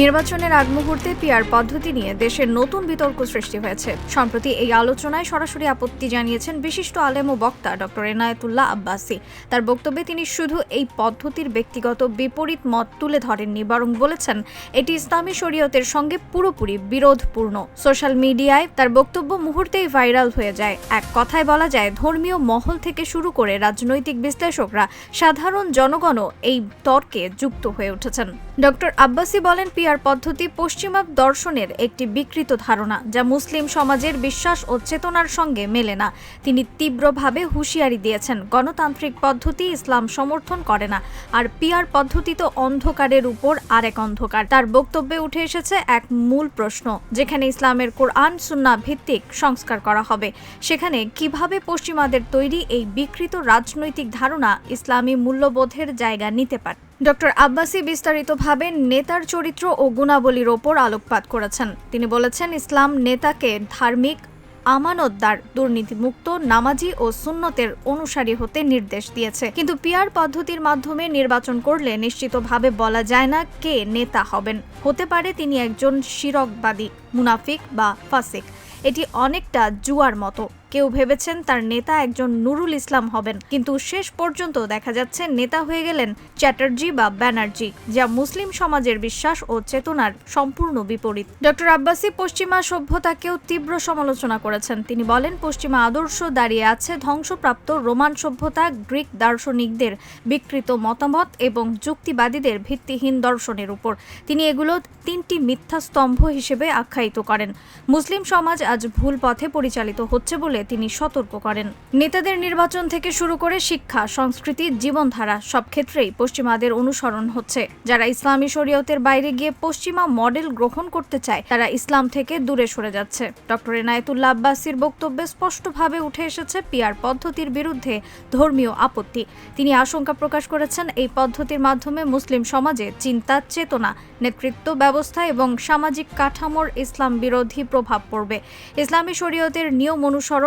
নির্বাচনের আগ মুহূর্তে পিআর পদ্ধতি নিয়ে দেশের নতুন বিতর্ক সৃষ্টি হয়েছে। সম্প্রতি এই আলোচনায় সরাসরি আপত্তি জানিয়েছেন বিশিষ্ট আলেম ও বক্তা ডক্টর এনায়েতুল্লাহ আব্বাসি। তার বক্তব্যে তিনি শুধু এই পদ্ধতির ব্যক্তিগত বিপরীত মত তুলে ধরেননি, বরং বলেছেন, এটি ইসলামী শরীয়তের সঙ্গে পুরোপুরি বিরোধপূর্ণ। সোশ্যাল মিডিয়ায় তার বক্তব্য মুহূর্তেই ভাইরাল হয়ে যায়। এক কথায় বলা যায়, ধর্মীয় মহল থেকে শুরু করে রাজনৈতিক বিশ্লেষকরা সাধারণ জনগণও এই তর্কে যুক্ত হয়ে উঠেছেন। ডক্টর আব্বাসি বলেন পিয়ার পদ্ধতি পশ্চিমা দর্শনের একটি বিকৃত ধারণা, যা মুসলিম সমাজের বিশ্বাস ও চেতনার সঙ্গে মেলে না। তিনি তীব্রভাবে হুঁশিয়ারি দিয়েছেন, গণতান্ত্রিক পদ্ধতি ইসলাম সমর্থন করে না, আর পিয়ার পদ্ধতি তো অন্ধকারের উপর আরেক অন্ধকার। তার বক্তব্যে উঠে এসেছে এক মূল প্রশ্ন, যেখানে ইসলামের কোরআন সুন্না ভিত্তিক সংস্কার করা হবে। সেখানে কীভাবে পশ্চিমাদের তৈরি এই বিকৃত রাজনৈতিক ধারণা ইসলামী মূল্যবোধের জায়গা নিতে পারে? ডক্টর আব্বাসি বিস্তারিতভাবে নেতার চরিত্র ও গুণাবলীর ওপর আলোকপাত করেছেন। তিনি বলেছেন, ইসলাম নেতাকে ধার্মিক, আমানতদার, দুর্নীতিমুক্ত, নামাজি ও সুন্নতের অনুসারী হতে নির্দেশ দিয়েছে। কিন্তু পিয়ার পদ্ধতির মাধ্যমে নির্বাচন করলে নিশ্চিতভাবে বলা যায় না কে নেতা হবেন। হতে পারে তিনি একজন শিরকবাদী, মুনাফিক বা ফাসিক। এটি অনেকটা জুয়ার মতো। কেউ ভেবেছেন তার নেতা একজন নুরুল ইসলাম হবেন, কিন্তু শেষ পর্যন্ত দেখা যাচ্ছে নেতা হয়ে গেলেন চ্যাটার্জি বা ব্যানার্জি, যা মুসলিম সমাজের বিশ্বাস ও চেতনার সম্পূর্ণ বিপরীত। ডক্টর আব্বাসি পশ্চিমা সভ্যতাকেও তীব্র সমালোচনা করেছেন। তিনি বলেন, পশ্চিমা আদর্শ দাঁড়িয়ে আছে ধ্বংসপ্রাপ্ত রোমান সভ্যতা, গ্রিক দার্শনিকদের বিকৃত মতামত এবং যুক্তিবাদীদের ভিত্তিহীন দর্শনের উপর। তিনি এগুলো তিনটি মিথ্যা স্তম্ভ হিসেবে আখ্যায়িত করেন। মুসলিম সমাজ আজ ভুল পথে পরিচালিত হচ্ছে বলে তিনি সতর্ক করেন। নেতাদের নির্বাচন থেকে শুরু করে শিক্ষা, সংস্কৃতি, জীবনধারা সব ক্ষেত্রেই পশ্চিমাদের অনুসরণ হচ্ছে। যারা ইসলামী শরীয়তের বাইরে গিয়ে পশ্চিমা মডেল গ্রহণ করতে চায়, তারা ইসলাম থেকে দূরে সরে যাচ্ছে। ডক্টর এনায়েতুল্লাহ আব্বাসির বক্তব্যে স্পষ্টভাবে উঠে এসেছে পিয়ার পদ্ধতির বিরুদ্ধে ধর্মীয় আপত্তি। তিনি আশঙ্কা প্রকাশ করেছেন, এই পদ্ধতির মাধ্যমে মুসলিম সমাজে চিন্তা, চেতনা, নেতৃত্ব ব্যবস্থা এবং সামাজিক কাঠামোর ইসলাম বিরোধী প্রভাব পড়বে। ইসলামী শরীয়তের নিয়ম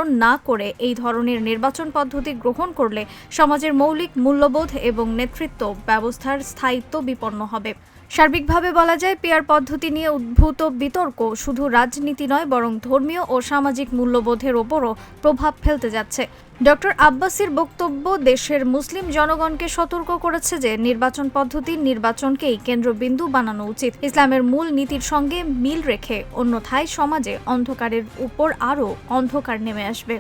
অনুসরণ না করে এই ধরনের নির্বাচন পদ্ধতি গ্রহণ করলে সমাজের মৌলিক মূল্যবোধ এবং নেতৃত্ব ব্যবস্থার স্থায়িত্ব বিপন্ন হবে। সার্বিকভাবে বলা যায়, পেয়ার পদ্ধতি নিয়ে উদ্ভূত বিতর্ক শুধু রাজনীতি নয়, বরং ধর্মীয় ও সামাজিক মূল্যবোধের ওপরও প্রভাব ফেলতে যাচ্ছে। ডক্টর আব্বাসির বক্তব্য, দেশের মুসলিম জনগণকে সতর্ক করেছে যে নির্বাচন পদ্ধতি নির্বাচনকেই কেন্দ্রবিন্দু বানানো উচিত। ইসলামের মূল নীতির সঙ্গে মিল রেখে অন্যথায় সমাজে অন্ধকারের উপর আরও অন্ধকার নেমে আসবে।